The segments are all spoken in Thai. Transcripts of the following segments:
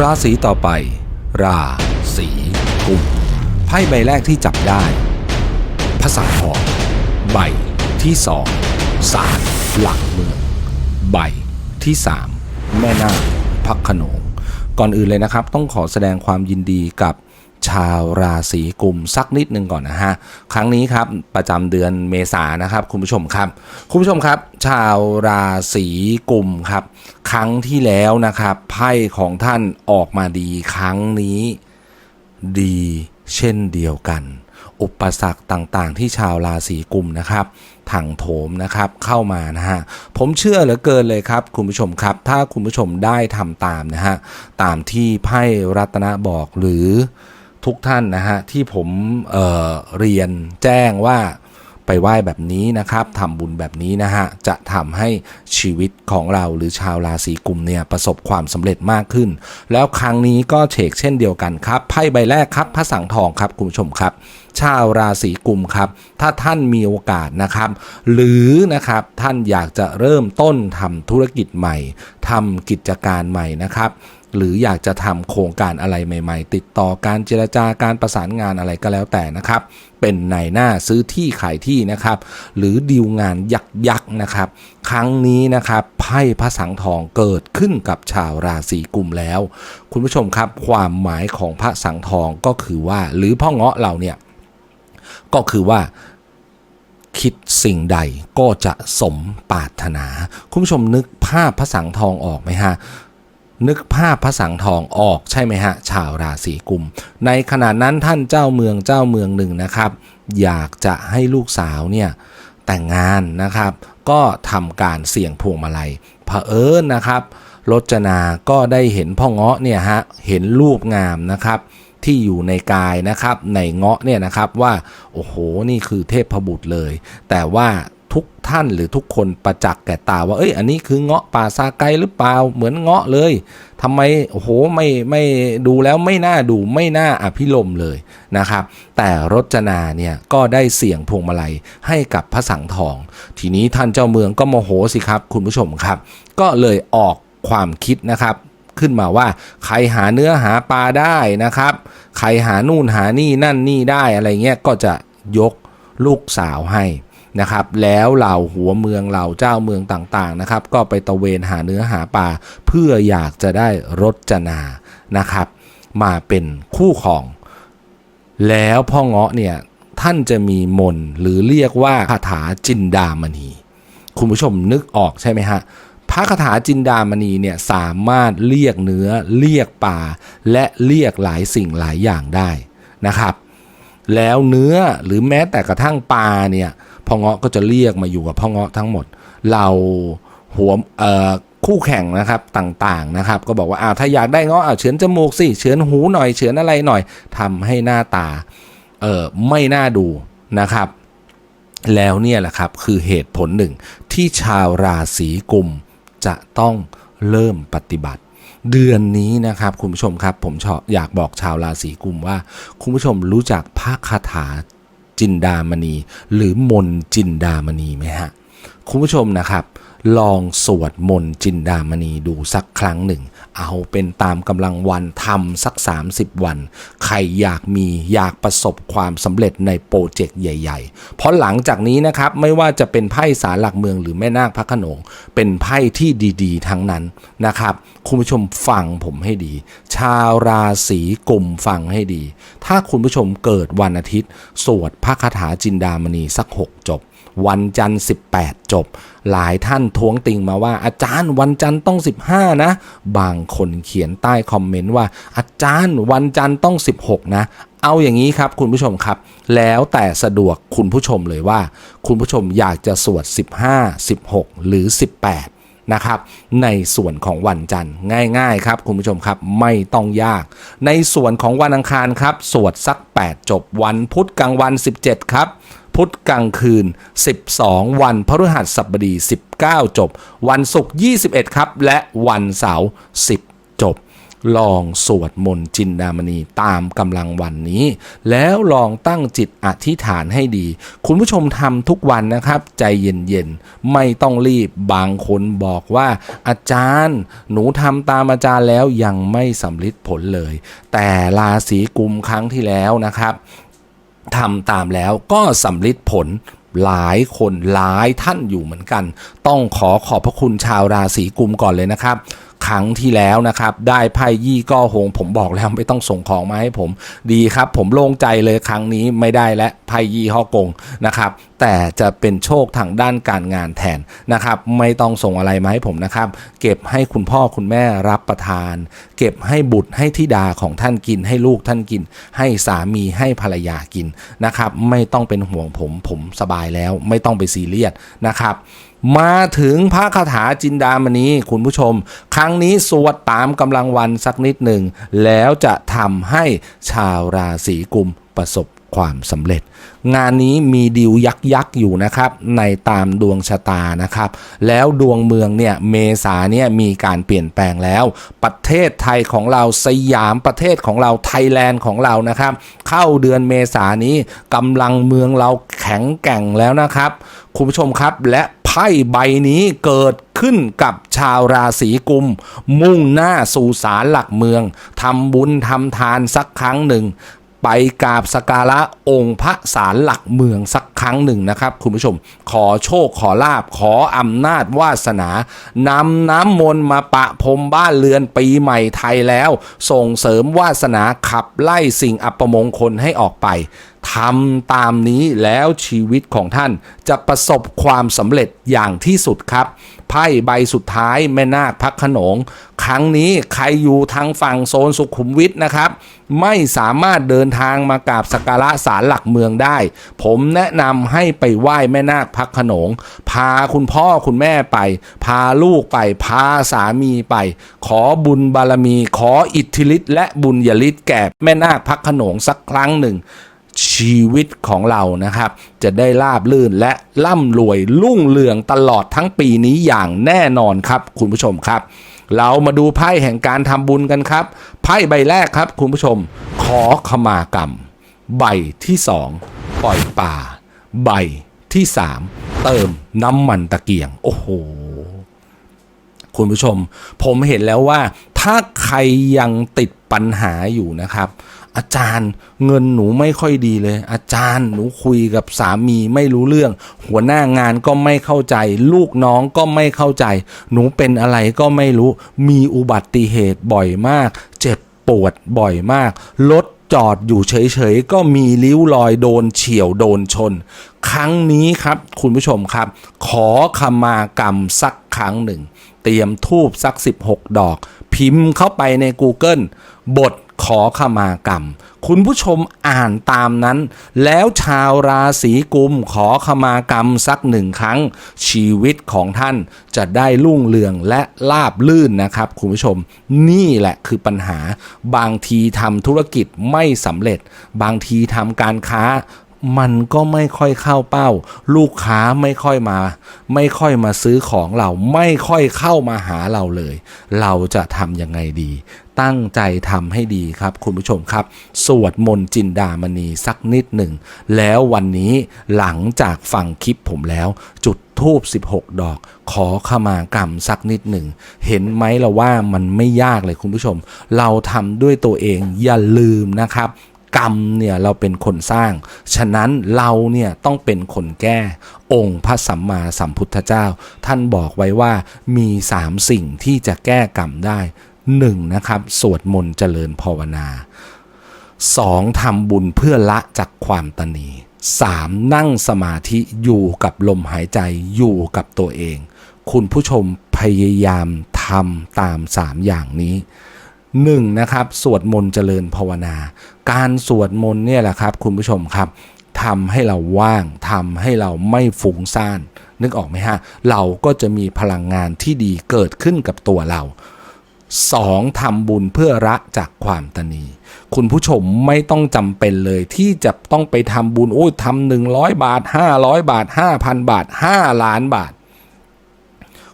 ราศีต่อไป ราศีกุมไพ่ใบแรกที่จับได้พระสังทองใบที่สองสารหลักเมือง ใบที่สามแม่นาคพักขนงก่อนอื่นเลยนะครับ ต้องขอแสดงความยินดีกับ ชาวราศีกุมสักนิดหนึ่งก่อนนะฮะ ครั้งนี้ครับประจำเดือนเมษานนะครับ คุณผู้ชมครับ คุณผู้ชมครับ ชาวราศีกุมครับ ครั้งที่แล้วนะครับไพ่ของท่านออกมาดีครั้งนี้ ดีเช่นเดียวกันอุปสรรคต่างๆ ที่ชาวราศีกุมนะครับถังโถมนะครับเข้ามานะฮะผมเชื่อเหลือเกินเลยครับ คุณผู้ชมครับ ถ้าคุณผู้ชมได้ทำตามนะฮะตามที่ไพ่รัตนะบอกหรือ ทุกท่านนะฮะที่ผมเเรียนแจ้งว่าไปไหว้แบบนี้นะครับทำบุญแบบนี้นะฮะจะทำให้ชีวิตของเราหรือชาวราศีกุมเนี่ยประสบความสำเร็จมากขึ้น แล้วครั้งนี้ก็เฉกเช่นเดียวกันครับไพ่ใบแรกครับพระสังทองครับคุณผู้ชมครับ ชาวราศีกุมครับ ถ้าท่านมีโอกาสนะครับ หรือนะครับท่านอยากจะเริ่มต้นทำธุรกิจใหม่ทำกิจการใหม่นะครับ หรืออยากจะทำโครงการอะไรใหม่ ๆ ติดต่อการเจรจาการประสานงานอะไรก็แล้วแต่นะครับ เป็นในหน้าซื้อที่ขายที่นะครับ หรือดีลงานยักยักษ์ๆนะครับ ครั้งนี้นะครับไพ่พระสังทองเกิดขึ้นกับชาวราศีกุมแล้ว คุณผู้ชมครับความหมายของพระสังทองก็คือว่า หรือพ่อเงาะเราเนี่ยก็คือว่าคิดสิ่งใดก็จะสมปรารถนา คุณผู้ชมนึกภาพพระสังทองออกไหมฮะ นึกภาพพระสังทองออกใช่ไหมฮะ ชาวราศีกุม ในขณะนั้นท่านเจ้าเมืองเจ้าเมืองหนึ่งนะครับ อยากจะให้ลูกสาวเนี่ยแต่งงานนะครับ ก็ทำการเสี่ยงพวงมาลัยเผอิญนะครับรจนา ก็ได้เห็นพ่อเงาะเนี่ยฮะเห็นรูปงามนะครับที่อยู่ในกายนะครับในเงาะเนี่ยนะครับว่าโอ้โหนี่คือเทพบุตรเลย แต่ว่า ทุกท่านหรือทุกคนประจักษ์แก่ตาว่าเอ้ยอันนี้คือเงาะป่าซาไกหรือเปล่าเหมือนเงาะเลยทำไมโอ้โหไม่ไม่ดูแล้วไม่น่าดูไม่น่าอภิรมเลยนะครับ แต่รจนาเนี่ยก็ได้เสี่ยงพวงมาลัยให้กับพระสังทอง ทีนี้ท่านเจ้าเมืองก็โมโหสิครับ คุณผู้ชมครับ ก็เลยออกความคิดนะครับขึ้นมาว่าใครหาเนื้อหาปลาได้นะครับ ใครหานู่นหานี่นั่นนี่ได้อะไรเงี้ยก็จะยกลูกสาวให้ นะครับ แล้วเหล่าหัวเมืองเหล่าเจ้าเมืองต่างๆนะครับ ก็ไปตะเวนหาเนื้อหาปลาเพื่ออยากจะได้รจนานะครับ มาเป็นคู่ของ แล้วพ่อเงาะเนี่ยท่านจะมีมนหรือเรียกว่าคาถาจินดามณี คุณผู้ชมนึกออกใช่ไหมฮะพระคาถาจินดามณีเนี่ยสามารถเรียกเนื้อเรียกปลาและเรียกหลายสิ่งหลายอย่างได้นะครับ แล้วเนื้อหรือแม้แต่กระทั่งปลาเนี่ย พ่อเงาะก็จะเรียกมาอยู่กับพ่อเงาะทั้งหมด เราหัวคู่แข่งนะครับต่างๆนะครับ ก็บอกว่าอ้าวถ้าอยากได้เงาะอ้าวเฉือนจมูกสิเฉือนหูหน่อยเฉือนอะไรหน่อยทำให้หน้าตาเออไม่น่าดูนะครับ แล้วเนี่ยแหละครับคือเหตุผลหนึ่งที่ชาวราศีกุมจะต้องเริ่มปฏิบัติ เดือนนี้นะครับคุณผู้ชมครับ ผมอยากบอกชาวราศีกุมว่า คุณผู้ชมรู้จักพระคาถา จินดามณี หรือมนจินดามณีไหมฮะ คุณผู้ชมนะครับ ลองสวดมนต์จินดามณีดูสักครั้งหนึ่ง เอาเป็นตามกำลังวันทำสัก 30 วัน ใครอยากมีอยากประสบความสำเร็จในโปรเจกต์ใหญ่ ๆ เพราะหลังจากนี้นะครับไม่ว่าจะเป็นไพ่สารหลักเมืองหรือแม่นาคพระขนง เป็นไพ่ที่ดีๆ ทั้งนั้นนะครับ คุณผู้ชมฟังผมให้ดี ชาวราศีกุมฟังให้ดี ถ้าคุณผู้ชมเกิดวันอาทิตย์ สวดพระคาถาจินดามณีสัก 6 จบ วันจันทร์ 18 จบ หลายท่านท้วงติงมาว่า อาจารย์วันจันทร์ต้อง 15 นะ บางคนเขียนใต้คอมเมนต์ว่า อาจารย์วันจันทร์ต้อง 16 นะเอาอย่างนี้ครับคุณผู้ชมครับ แล้วแต่สะดวกคุณผู้ชมเลยว่า คุณผู้ชมอยากจะสวด 15 16 หรือ 18 นะครับ ในส่วนของวันจันทร์ง่าย ๆ ครับ คุณผู้ชมครับไม่ต้องยาก ในส่วนของวันอังคารครับ สวดสัก 8 จบวันพุธกลางวัน 17 ครับ พุธกลางคืน 12 วันพฤหัสบดี 19 จบ วันศุกร์ 21 ครับ และวันเสาร์ 10 จบ ลองสวดมนต์จินดามณีตามกำลังวันนี้ แล้วลองตั้งจิตอธิษฐานให้ดี คุณผู้ชมทำทุกวันนะครับ ใจเย็นๆ ไม่ต้องรีบบางคนบอกว่า อาจารย์ หนูทำตามอาจารย์แล้วยังไม่สำลิดผลเลย แต่ราศีกุมครั้งที่แล้วนะครับ ทำตามแล้วก็สำลิดผลหลายคนหลายท่านอยู่เหมือนกัน ต้องขอขอบพระคุณชาวราศีกุมก่อนเลยนะครับ ครั้งที่แล้วนะครับ ได้ไพ่ยี่ก้อหง ผมบอกแล้วไม่ต้องส่งของมาให้ผม ดีครับ ผมโล่งใจเลยครั้งนี้ไม่ได้และไพ่ยี่ฮ่อกงนะครับแต่จะเป็นโชคทางด้านการงานแทนนะครับ ไม่ต้องส่งอะไรมาให้ผมนะครับ เก็บให้คุณพ่อคุณแม่รับประทาน เก็บให้บุตรให้ธิดาของท่านกิน ให้ลูกท่านกิน ให้สามีให้ภรรยากินนะครับ ไม่ต้องเป็นห่วงผมผมสบายแล้ว ไม่ต้องไปซีเรียสนะครับ มาถึงพระคาถาจินดามณีคุณผู้ชม ครั้งนี้สวดตามกำลังวันสักนิดหนึ่ง แล้วจะทำให้ชาวราศีกุมประสบความสำเร็จ งานนี้มีดิวยักยักษ์อยู่นะครับ ในตามดวงชะตานะครับ แล้วดวงเมืองเนี่ยเมษาเนี่ยมีการเปลี่ยนแปลงแล้ว ประเทศไทยของเราสยามประเทศของเราไทยแลนด์ของเรานะครับ เข้าเดือนเมษานี้กำลังเมืองเราแข็งแกร่งแล้วนะครับ คุณผู้ชมครับและ ไพ่ใบนี้เกิดขึ้นกับชาวราศีกุม มุ่งหน้าสู่ศาลหลักเมืองทำบุญทำทานสักครั้งหนึ่ง ไปกราบสการะองค์พระศาลหลักเมืองสักครั้งหนึ่งนะครับ คุณผู้ชม ขอโชคขอลาบขออำนาจวาสนานำน้ำมนต์มาปะพรมบ้านเรือนปีใหม่ไทยแล้ว ส่งเสริมวาสนาขับไล่สิ่งอัปมงคลให้ออกไปทำตามนี้แล้วชีวิตของท่านจะประสบความสำเร็จอย่างที่สุดครับ ไพ่ใบสุดท้ายแม่นาคพักขนง ครั้งนี้ใครอยู่ทางฝั่งโซนสุขุมวิทนะครับ ไม่สามารถเดินทางมากราบสักการะศาลหลักเมืองได้ ผมแนะนำให้ไปไหว้แม่นาคพักขนง พาคุณพ่อคุณแม่ไป พาลูกไป พาสามีไป ขอบุญบารมี ขออิทธิฤทธิ์และบุญญาฤทธิ์แก่แม่นาคพักขนงสักครั้งหนึ่ง ชีวิตของเรานะครับ จะได้ราบลื่นและร่ำรวยรุ่งเรืองตลอดทั้งปีนี้อย่างแน่นอนครับ คุณผู้ชมครับ เรามาดูไพ่แห่งการทำบุญกันครับ ไพ่ใบแรกครับ คุณผู้ชม ขอขมากรรม ใบที่สองปล่อยป่า ใบที่สามเติมน้ำมันตะเกียง โอ้โหคุณผู้ชม ผมเห็นแล้วว่า ถ้าใครยังติดปัญหาอยู่นะครับ อาจารย์เงินหนูไม่ค่อยดีเลย อาจารย์หนูคุยกับสามีไม่รู้เรื่อง หัวหน้างานก็ไม่เข้าใจ ลูกน้องก็ไม่เข้าใจ หนูเป็นอะไรก็ไม่รู้ มีอุบัติเหตุบ่อยมาก เจ็บปวดบ่อยมากรถจอดอยู่เฉยๆ ก็มีริ้วรอยโดนเฉียวโดนชน ครั้งนี้ครับคุณผู้ชมครับ ขอขมากรรมสักครั้งหนึ่ง เตรียมทูบสัก 16 ดอก พิมพ์เข้าไปใน Google บท ขอขมากรรม คุณผู้ชมอ่านตามนั้น แล้วชาวราศีกุมขอขมากรรมสักหนึ่งครั้ง ชีวิตของท่านจะได้รุ่งเรืองและลาบลื่นนะครับ คุณผู้ชม นี่แหละคือปัญหา บางทีทำธุรกิจไม่สำเร็จ บางทีทำการค้ามันก็ไม่ค่อยเข้าเป้า ลูกค้าไม่ค่อยมา ไม่ค่อยมาซื้อของเราไม่ค่อยเข้ามาหาเราเลย เราจะทำยังไงดี ตั้งใจทำให้ดีครับ คุณผู้ชมครับ สวดมนต์จินดามณีสักนิดหนึ่ง แล้ววันนี้หลังจากฟังคลิปผมแล้ว จุดทูบ16 ดอก ขอขมากรรมสักนิดหนึ่ง เห็นไหมละว่ามันไม่ยากเลยคุณผู้ชม เราทำด้วยตัวเองอย่าลืมนะครับกรรมเนี่ยเราเป็นคนสร้าง ฉะนั้นเราเนี่ยต้องเป็นคนแก้ องค์พระสัมมาสัมพุทธเจ้า ท่านบอกไว้ว่ามีสามสิ่งที่จะแก้กรรมได้ หนึ่งนะครับสวดมนต์เจริญภาวนาสองทำบุญเพื่อละจากความตนีสามนั่งสมาธิอยู่กับลมหายใจอยู่กับตัวเอง คุณผู้ชมพยายามทำตามสามอย่างนี้หนึ่งนะครับสวดมนต์เจริญภาวนา การสวดมนต์เนี่ยแหละครับ คุณผู้ชมครับทำให้เราว่างทำให้เราไม่ฟุ้งซ่านนึกออกไหมฮะ เราก็จะมีพลังงานที่ดีเกิดขึ้นกับตัวเรา สองทำบุญเพื่อละจากความตนี คุณผู้ชมไม่ต้องจำเป็นเลยที่จะต้องไปทำบุญโอ้ยทำหนึ่งร้อยบาทห้าร้อยบาทห้าพันบาทห้าล้านบาท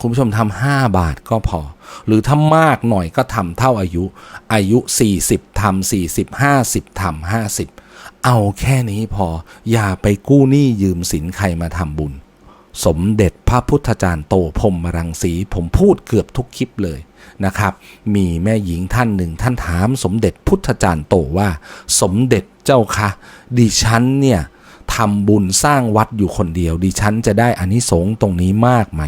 คุณผู้ชมทำห้าบาทก็พอ หรือถ้ามากหน่อยก็ทำเท่าอายุ อายุ 40ทำ40 50ทำ50 เอาแค่นี้พอ อย่าไปกู้หนี้ยืมสินใครมาทำบุญ สมเด็จพระพุทธจารย์โตพรมรังสีผมพูดเกือบทุกคลิปเลย นะครับ มีแม่หญิงท่านหนึ่งท่านถามสมเด็จพุทธจารย์โตว่า สมเด็จเจ้าคะดิฉันเนี่ยทำบุญสร้างวัดอยู่คนเดียว ดิฉันจะได้อานิสงส์ตรงนี้มากไหม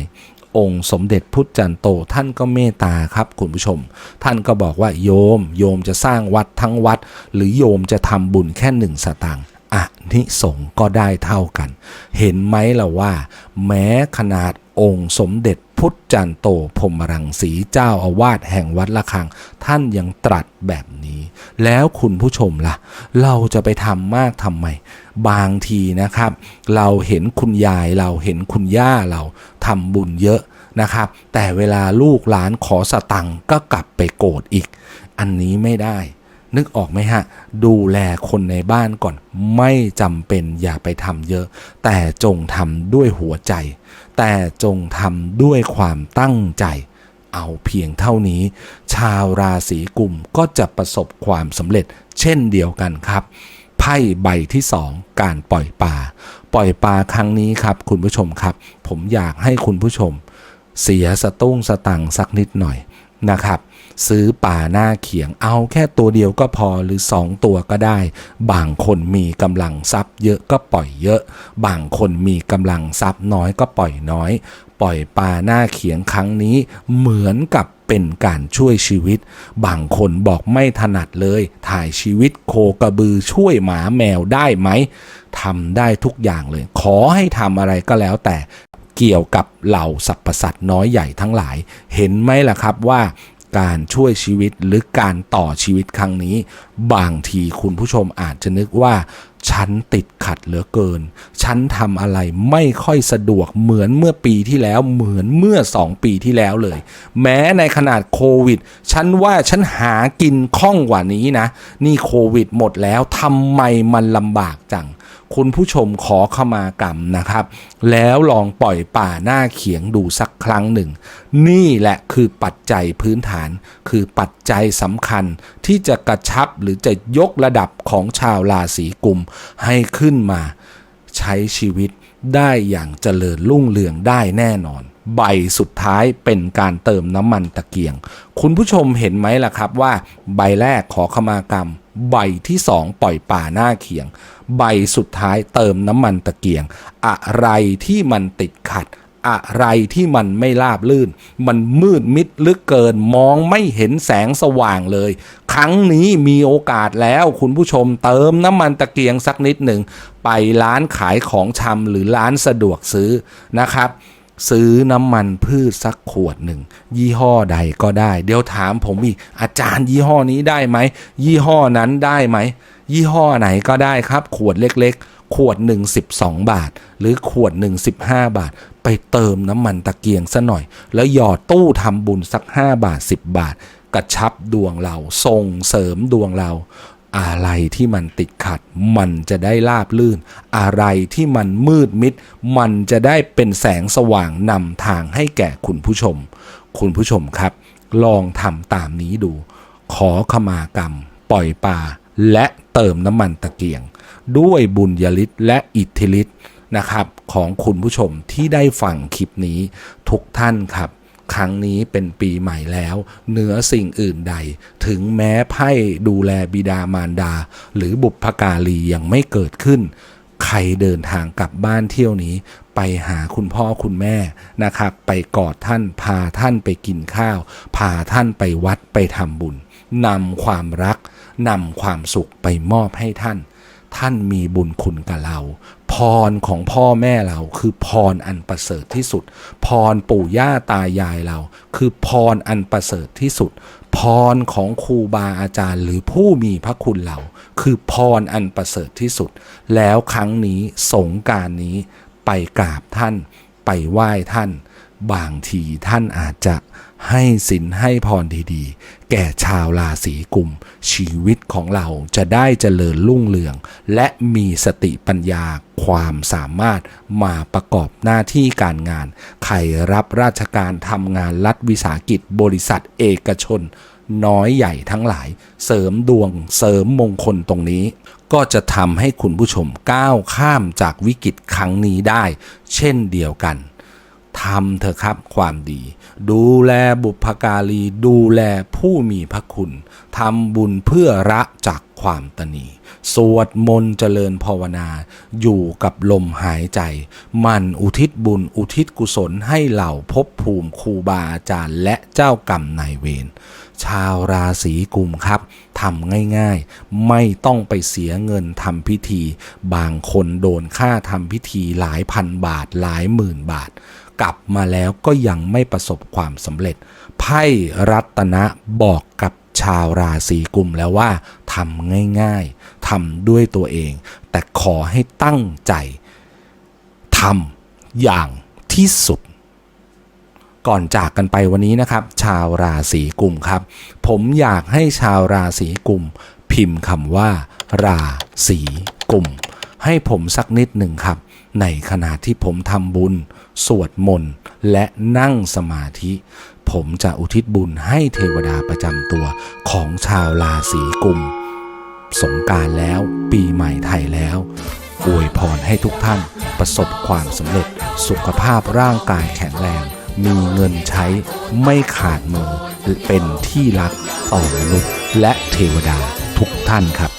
องค์สมเด็จพุทธจันโตท่านก็เมตตาครับคุณผู้ชม ท่านก็บอกว่าโยม โยมจะสร้างวัดทั้งวัด หรือโยมจะทำบุญแค่หนึ่งสตางค์อะนิสงส์ก็ได้เท่ากัน เห็นไหมล่ะว่า แม้ขนาด องค์สมเด็จพุทธจันโตพรมรังสีเจ้าอาวาสแห่งวัดละคัง ท่านยังตรัสแบบนี้ แล้วคุณผู้ชมล่ะ เราจะไปทำมากทำไม บางทีนะครับ เราเห็นคุณยายเราเห็นคุณย่าเราทำบุญเยอะนะครับ แต่เวลาลูกหลานขอสตังก็กลับไปโกรธอีก อันนี้ไม่ได้ นึกออกไหมฮะ ดูแลคนในบ้านก่อน ไม่จำเป็นอย่าไปทำเยอะ แต่จงทำด้วยหัวใจ แต่จงทำด้วยความตั้งใจ เอาเพียงเท่านี้ ชาวราศีกุมก็จะประสบความสำเร็จเช่นเดียวกันครับไพ่ใบที่สองการปล่อยปลาปล่อยปลาครั้งนี้ครับ คุณผู้ชมครับ ผมอยากให้คุณผู้ชม เสียสตุ้งสตังค์สักนิดหน่อยนะครับ ซื้อป่าหน้าเขียงเอาแค่ตัวเดียวก็พอหรือสองตัวก็ได้ บางคนมีกำลังทรัพย์เยอะก็ปล่อยเยอะ บางคนมีกำลังทรัพย์น้อยก็ปล่อยน้อย ปล่อยปลาหน้าเขียงครั้งนี้เหมือนกับเป็นการช่วยชีวิต บางคนบอกไม่ถนัดเลย ถ่ายชีวิตโคกระบือช่วยหมาแมวได้ไหมทำได้ทุกอย่างเลย ขอให้ทำอะไรก็แล้วแต่เกี่ยวกับเหล่าสรรพสัตว์น้อยใหญ่ทั้งหลาย เห็นไหมล่ะครับว่า การช่วยชีวิตหรือการต่อชีวิตครั้งนี้ บางทีคุณผู้ชมอาจจะนึกว่า ฉันติดขัดเหลือเกิน ฉันทำอะไรไม่ค่อยสะดวกเหมือนเมื่อปีที่แล้วเหมือนเมื่อสองปีที่แล้วเลย แม้ในขนาดโควิด ฉันว่าฉันหากินคล่องกว่านี้นะ นี่โควิดหมดแล้วทำไมมันลำบากจัง คุณผู้ชมขอขมากรรมนะครับ แล้วลองปล่อยป่าหน้าเขียงดูสักครั้งหนึ่ง นี่แหละคือปัจจัยพื้นฐาน คือปัจจัยสำคัญที่จะกระชับหรือจะยกระดับของชาวราศีกุมให้ขึ้นมา ใช้ชีวิตได้อย่างเจริญรุ่งเรืองได้แน่นอน ใบสุดท้ายเป็นการเติมน้ำมันตะเกียง คุณผู้ชมเห็นไหมล่ะครับว่า ใบแรกขอขมากรรม ใบที่สองปล่อยป่าหน้าเขียง ใบสุดท้ายเติมน้ำมันตะเกียง อะไรที่มันติดขัด อะไรที่มันไม่ราบลื่น มันมืดมิดลึกเกินมองไม่เห็นแสงสว่างเลย ครั้งนี้มีโอกาสแล้วคุณผู้ชมเติมน้ำมันตะเกียงสักนิดหนึ่งไปร้านขายของชำหรือร้านสะดวกซื้อนะครับ ซื้อน้ำมันพืชสักขวดหนึ่ง ยี่ห้อใดก็ได้ เดี๋ยวถามผมอีก อาจารย์ยี่ห้อนี้ได้ไหม ยี่ห้อนั้นได้ไหม ยี่ห้อไหนก็ได้ครับ ขวดเล็กๆ ขวดหนึ่ง12บสองบาท หรือขวดหนึ่ง15บห้าบาท ไปเติมน้ำมันตะเกียงซะหน่อย แล้วหยอดตู้ทำบุญสัก5บาท10บาท กระชับดวงเราส่งเสริมดวงเรา อะไรที่มันติดขัด มันจะได้ราบลื่น อะไรที่มันมืดมิด มันจะได้เป็นแสงสว่างนำทางให้แก่คุณผู้ชม คุณผู้ชมครับ ลองทำตามนี้ดู ขอขมากรรม ปล่อยปลาและเติมน้ำมันตะเกียง ด้วยบุญญาลิศและอิทธิฤทธิ์นะครับ ของคุณผู้ชมที่ได้ฟังคลิปนี้ทุกท่านครับ ครั้งนี้เป็นปีใหม่แล้ว เหนือสิ่งอื่นใด ถึงแม้ไพ่ดูแลบิดามารดา หรือบุพการียังไม่เกิดขึ้น ใครเดินทางกลับบ้านเที่ยวนี้ ไปหาคุณพ่อคุณแม่นะครับ ไปกอดท่านพาท่านไปกินข้าว พาท่านไปวัดไปทำบุญนำความรักนำความสุขไปมอบให้ท่าน ท่านมีบุญคุณกับเรา พรของพ่อแม่เราคือพรอันประเสริฐที่สุด พรปู่ย่าตายายเรา คือพรอันประเสริฐที่สุด พรของครูบาอาจารย์ หรือผู้มีพระคุณเรา คือพรอันประเสริฐที่สุด แล้วครั้งนี้สงการนี้ไปกราบท่าน ไปไหว้ท่าน บางทีท่านอาจจะ ให้สินให้พรดีๆ แก่ชาวราศีกุม ชีวิตของเราจะได้เจริญรุ่งเรือง และมีสติปัญญาความสามารถมาประกอบหน้าที่การงาน ใครรับราชการทำงานรัฐวิสาหกิจบริษัทเอกชน น้อยใหญ่ทั้งหลาย เสริมดวงเสริมมงคลตรงนี้ ก็จะทำให้คุณผู้ชมก้าวข้ามจากวิกฤตครั้งนี้ได้ เช่นเดียวกัน ทำเถอะครับความดี ดูแลบุพการี ดูแลผู้มีพระคุณทำบุญเพื่อระจากความตนีสวดมนต์เจริญภาวนา อยู่กับลมหายใจ มันอุทิศบุญอุทิศกุศลให้เหล่าภพภูมิครูบาอาจารย์และเจ้ากรรมนายเวร ชาวราศีกุมครับทำง่ายๆ ไม่ต้องไปเสียเงินทำพิธี บางคนโดนค่าทำพิธีหลายพันบาทหลายหมื่นบาท กลับมาแล้วก็ยังไม่ประสบความสำเร็จ ไพ่รัตนะบอกกับชาวราศีกุมแล้วว่าทำง่ายๆทำด้วยตัวเอง แต่ขอให้ตั้งใจทำอย่างที่สุด ก่อนจากกันไปวันนี้นะครับ ชาวราศีกุมครับ ผมอยากให้ชาวราศีกุม พิมพ์คำว่า ราศีกุม ให้ผมสักนิดหนึ่งครับ ในขณะที่ผมทำบุญ สวดมนต์และนั่งสมาธิ ผมจะอุทิศบุญให้เทวดาประจำตัวของชาวราศีกุม สงกรารแล้วปีใหม่ไทยแล้วอวยพรให้ทุกท่านประสบความสำเร็จสุขภาพร่างกายแข็งแรง มีเงินใช้ไม่ขาดมือเป็นที่รักต่อมนุษย์และเทวดาทุกท่านครับ